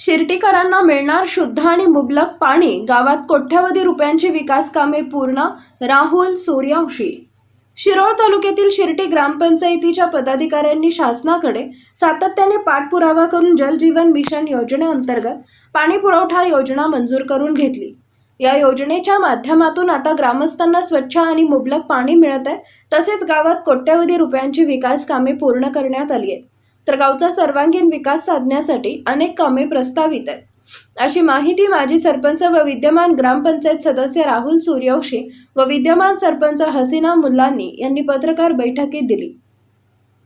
शिर्टीकरांना मिळणार शुद्ध आणि मुबलक पाणी. गावात कोट्यवधी रुपयांची विकास कामे पूर्ण राहुल सूर्यवंशी. शिरोळ तालुक्यातील शिर्टी ग्रामपंचायतीच्या पदाधिकाऱ्यांनी शासनाकडे सातत्याने पाठपुरावा करून जलजीवन मिशन योजनेअंतर्गत पाणी पुरवठा योजना मंजूर करून घेतली. या योजनेच्या माध्यमातून आता ग्रामस्थांना स्वच्छ आणि मुबलक पाणी मिळत आहे. तसेच गावात कोट्यवधी रुपयांची विकास कामे पूर्ण करण्यात आली आहेत. तर गावचा सर्वांगीण विकास साधण्यासाठी अनेक कामे प्रस्तावित आहेत. अशी माहिती माजी सरपंच व विद्यमान ग्रामपंचायत सदस्य राहुल सूर्यवंशी व विद्यमान सरपंच हसीना मुल्लांनी यांनी पत्रकार बैठकीत दिली.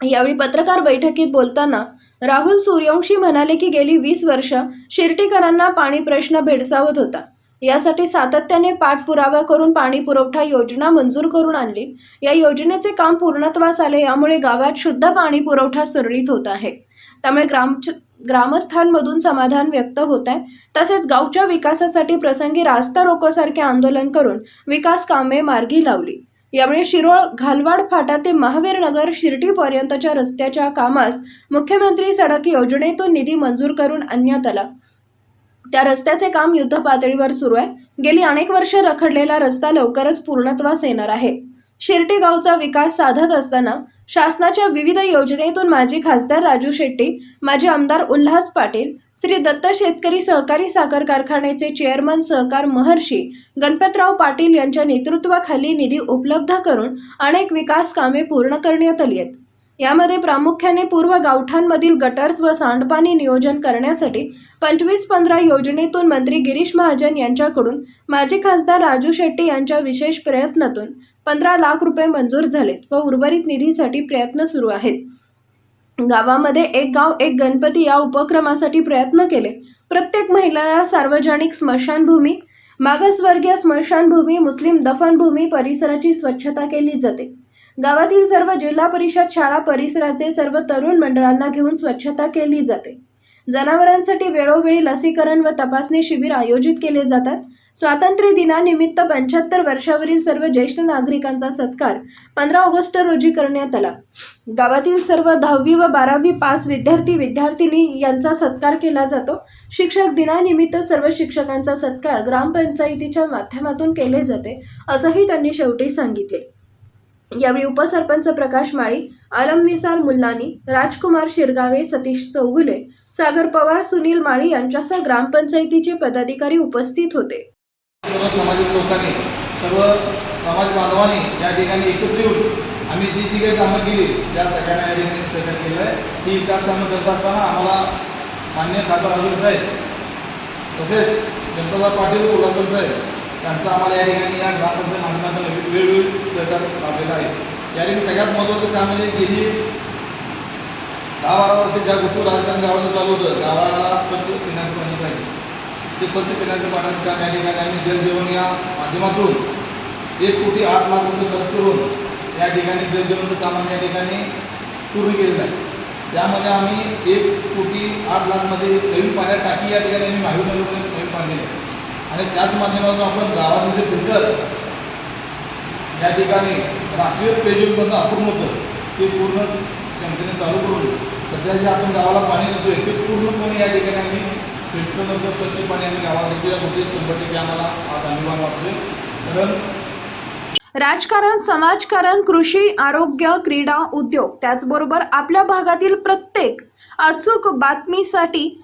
यावेळी पत्रकार बैठकीत बोलताना राहुल सूर्यवंशी म्हणाले की गेली वीस वर्ष शिर्टीकरांना पाणी प्रश्न भेडसावत होता. यासाठी सातत्याने पाठपुरावा करून पाणी पुरवठा योजना मंजूर करून आणली. या योजनेचे काम पूर्णत्वास आले यामुळे गावात शुद्ध पाणी पुरवठा सुरळीत होत आहे. त्यामुळे ग्राम ग्रामस्थांमधून समाधान व्यक्त होत आहे. तसेच गावच्या विकासासाठी प्रसंगी रास्ता रोकोसारखे आंदोलन करून विकास कामे मार्गी लावली. यावेळी शिरोळ घालवाड फाटा ते महावीर नगर शिर्टीपर्यंतच्या रस्त्याच्या कामास मुख्यमंत्री सडक योजनेतून निधी मंजूर करून आणण्यात आला. त्या रस्त्याचे काम युद्ध पातळीवर सुरू आहे. गेली अनेक वर्ष रखडलेला रस्ता लवकरच पूर्णत्वास येणार आहे. शिर्टी गावचा विकास साधत असताना शासनाच्या विविध योजनेतून माजी खासदार राजू शेट्टी माजी आमदार उल्हास पाटील श्री दत्त शेतकरी सहकारी साखर कारखान्याचे चेअरमन सहकार महर्षी गणपतराव पाटील यांच्या नेतृत्वाखाली निधी उपलब्ध करून अनेक विकास कामे पूर्ण करण्यात आली आहेत. यामध्ये प्रामुख्याने पूर्व गावठांमधील गटर्स व सांडपाणी नियोजन करण्यासाठी पंचवीस पंधरा योजनेतून मंत्री गिरीश महाजन यांच्याकडून माजी खासदार राजू शेट्टी यांच्या विशेष प्रयत्नातून पंधरा लाख रुपये मंजूर झालेत व उर्वरित निधीसाठी प्रयत्न सुरू आहेत. गावामध्ये एक गाव एक गणपती या उपक्रमासाठी प्रयत्न केले. प्रत्येक महिलाला सार्वजनिक स्मशानभूमी मागासवर्गीय स्मशानभूमी मुस्लिम दफनभूमी परिसराची स्वच्छता केली जाते. गावातील सर्व जिल्हा परिषद शाळा परिसराचे सर्व तरुण मंडळांना घेऊन स्वच्छता केली जाते. जनावरांसाठी वेळोवेळी लसीकरण व तपासणी शिबिर आयोजित केले जातात. स्वातंत्र्य दिनानिमित्त पंच्याहत्तर वर्षावरील सर्व ज्येष्ठ नागरिकांचा सत्कार पंधरा ऑगस्ट रोजी करण्यात आला. गावातील सर्व दहावी व बारावी पास विद्यार्थी विद्यार्थिनी यांचा सत्कार केला जातो. शिक्षक दिनानिमित्त सर्व शिक्षकांचा सत्कार ग्रामपंचायतीच्या माध्यमातून केले जाते असंही त्यांनी शेवटी सांगितले. यावेळी उपसरपंच प्रकाश माळी आलमनिसार मुल्लानी राजकुमार शिरगावे सतीश चौगुले सागर पवार सुनील माळी यांच्यासह ग्रामपंचायतीचे पदाधिकारी उपस्थित होते. सर्व सामाजिक लोकांनी सर्व समाज बांधवांनी या ठिकाणी एकत्र येऊन आम्ही जी जी काही कामं केली त्या सगळ्यांना या ठिकाणी सहकार्य केलं आहे ती विकास कामं करत असताना आम्हाला मान्य खासदार राजूर साहेब तसेच गणपतराव पाटील कोल्हापूर साहेब त्यांचा आम्हाला या ठिकाणी या ग्रामपंचायत माध्यमातून वेळोवेळी सहकार्य लाभलेलं आहे. या ठिकाणी सगळ्यात महत्त्वाचं काम म्हणजे गेली दहा बारा वर्ष ज्या गोष्टी राजकारण गावाला चालू होतं गावाला स्वच्छ पिण्याचं पाणी पाहिजे. ते स्वच्छ पिण्याचं पाण्याचं काम या ठिकाणी आम्ही जलजीवन या माध्यमातून एक कोटी आठ लाख रुपये खर्च करून या ठिकाणी जलजीवनचं काम आम्ही या ठिकाणी पूर्ण केलेलं आहे. त्यामध्ये आम्ही एक कोटी आठ लाखमध्ये नवीन पाण्यात टाकी या ठिकाणी आम्ही माहीत नवीन पाणी आणि त्याच माध्यमातून आपण गावातील जे फिल्टर या ठिकाणी राष्ट्रीय पेयजलमधनं अपूर्ण होतं. ते पूर्ण क्षमतेने चालू करून सध्या जे आपण गावाला पाणी देतोय ते पूर्णपणे या ठिकाणी आम्ही फिल्टरनंतर स्वच्छ पाणी आम्ही गावाला देतो या गोष्टी शंभर टक्के आम्हाला आज अभिमान वाटतोय. कारण राजकारण समाजकारण कृषी आरोग्य क्रीडा उद्योग त्याचबरोबर आपल्या भागातील प्रत्येक अचूक बातमीसाठी